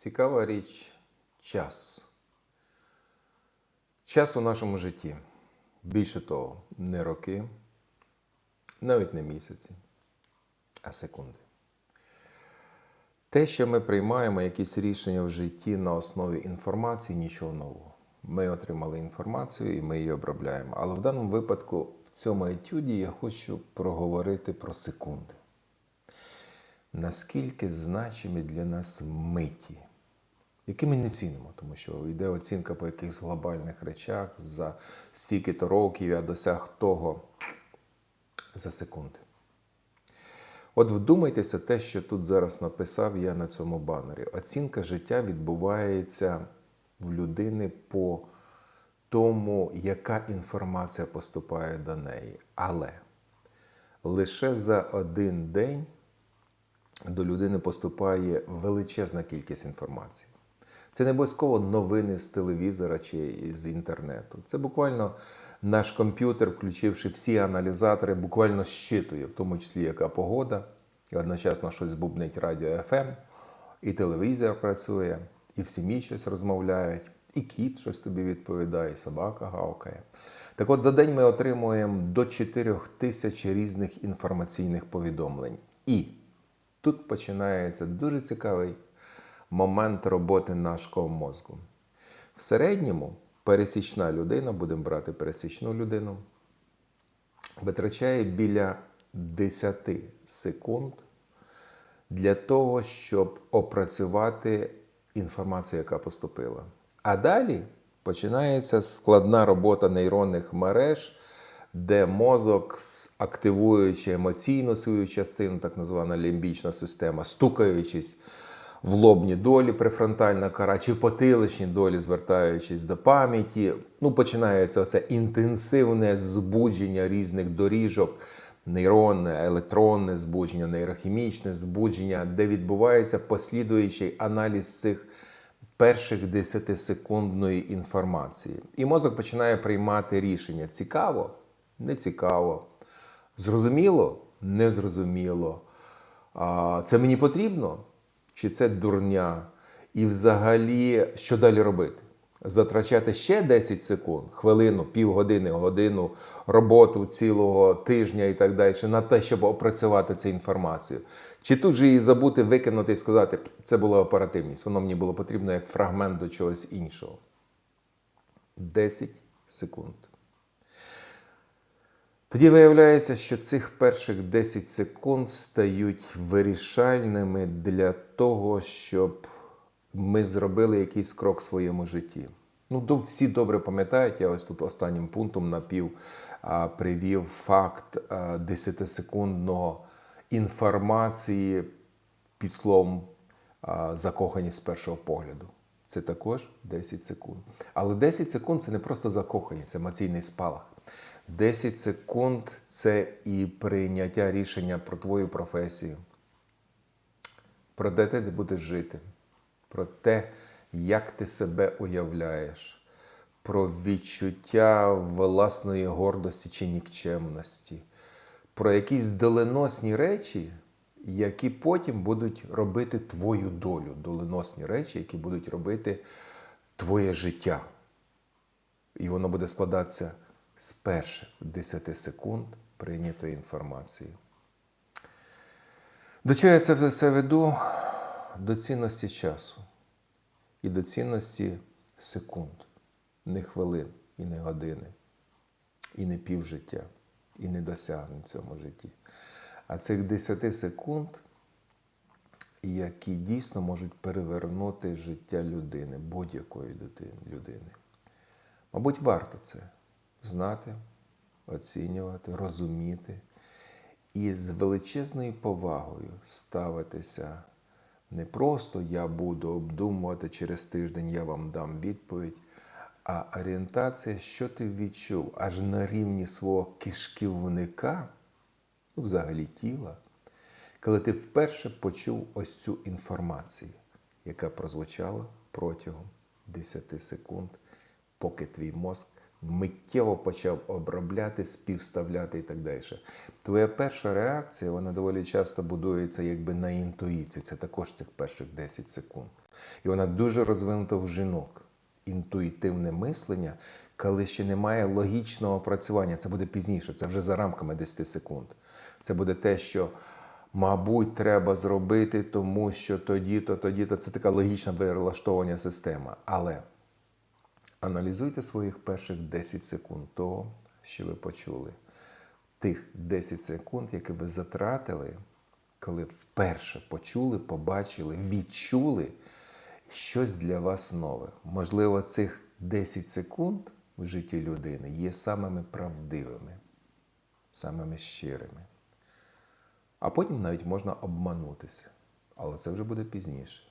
Цікава річ час. Час у нашому житті. Більше того, не роки, навіть не місяці, а секунди. Те, що ми приймаємо якісь рішення в житті на основі інформації, нічого нового. Ми отримали інформацію і ми її обробляємо. Але в даному випадку, в цьому етюді я хочу проговорити про секунди. Наскільки значимі для нас миті, які ми не цінимо, тому що йде оцінка по якихось глобальних речах за стільки-то років я досяг того за секунди. От вдумайтеся те, що тут зараз написав я на цьому банері. Оцінка життя відбувається в людини по тому, яка інформація поступає до неї. Але лише за один день до людини поступає величезна кількість інформації. Це не обов'язково новини з телевізора чи з інтернету. Це буквально наш комп'ютер, включивши всі аналізатори, буквально щитує, в тому числі яка погода, і одночасно щось бубнить радіо FM, і телевізор працює, і в сім'ї щось розмовляють, і кіт щось тобі відповідає, і собака гавкає. Так от за день ми отримуємо до 4 тисяч різних інформаційних повідомлень. І тут починається дуже цікавий момент роботи нашого мозку. В середньому пересічна людина, будемо брати пересічну людину, витрачає біля 10 секунд для того, щоб опрацювати інформацію, яка поступила. А далі починається складна робота нейронних мереж, де мозок, активуючи емоційну свою частину, так звана лімбічна система, стукаючись в лобні долі префронтальна кора, чи потиличні долі, звертаючись до пам'яті. Ну, починається це інтенсивне збудження різних доріжок, нейронне, електронне збудження, нейрохімічне збудження, де відбувається послідуючий аналіз цих перших 10-секундної інформації. І мозок починає приймати рішення: цікаво, не цікаво, зрозуміло, незрозуміло. Це мені потрібно? Чи це дурня? І взагалі, що далі робити? Затрачати ще 10 секунд, хвилину, півгодини, годину роботу цілого тижня і так далі, на те, щоб опрацювати цю інформацію. Чи тут же її забути, викинути і сказати, це була оперативність, воно мені було потрібно як фрагмент до чогось іншого. 10 секунд. Тоді виявляється, що цих перших 10 секунд стають вирішальними для того, щоб ми зробили якийсь крок в своєму житті. Ну, всі добре пам'ятають, я ось тут останнім пунктом напів а, привів факт а, 10-секундного інформації під словом а, закоханість з першого погляду. Це також 10 секунд. Але 10 секунд це не просто закоханість, це емоційний спалах. 10 секунд це і прийняття рішення про твою професію, про де ти будеш жити, про те, як ти себе уявляєш, про відчуття власної гордості чи нікчемності, про якісь доленосні речі, які потім будуть робити твою долю, доленосні речі, які будуть робити твоє життя. І воно буде складатися з перших 10 секунд прийнятої інформації. До чого я це все веду? До цінності часу і до цінності секунд, не хвилин і не години, і не півжиття, і не досягнень в цьому житті. А цих 10 секунд, які дійсно можуть перевернути життя людини, будь-якої людини-. Мабуть, варто це знати, оцінювати, розуміти і з величезною повагою ставитися. Не просто я буду обдумувати через тиждень, я вам дам відповідь, а орієнтація, що ти відчув аж на рівні свого кишківника, ну, взагалі тіла, коли ти вперше почув ось цю інформацію, яка прозвучала протягом 10 секунд, поки твій мозк миттєво почав обробляти, співставляти і так далі. Твоя перша реакція, вона доволі часто будується якби на інтуїції. Це також цих перших 10 секунд. І вона дуже розвинута в жінок. Інтуїтивне мислення, коли ще немає логічного опрацювання. Це буде пізніше, це вже за рамками 10 секунд. Це буде те, що, мабуть, треба зробити, тому що тоді-то, тоді-то. Це така логічна вилаштовування система. Але Аналізуйте своїх перших 10 секунд того, що ви почули. Тих 10 секунд, які ви затратили, коли вперше почули, побачили, відчули щось для вас нове. Можливо, цих 10 секунд в житті людини є самими правдивими, самими щирими. А потім навіть можна обманутися. Але це вже буде пізніше.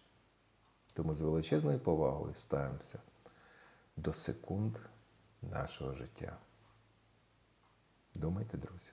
Тому з величезною повагою ставимося до секунд нашого життя. Думайте, друзі.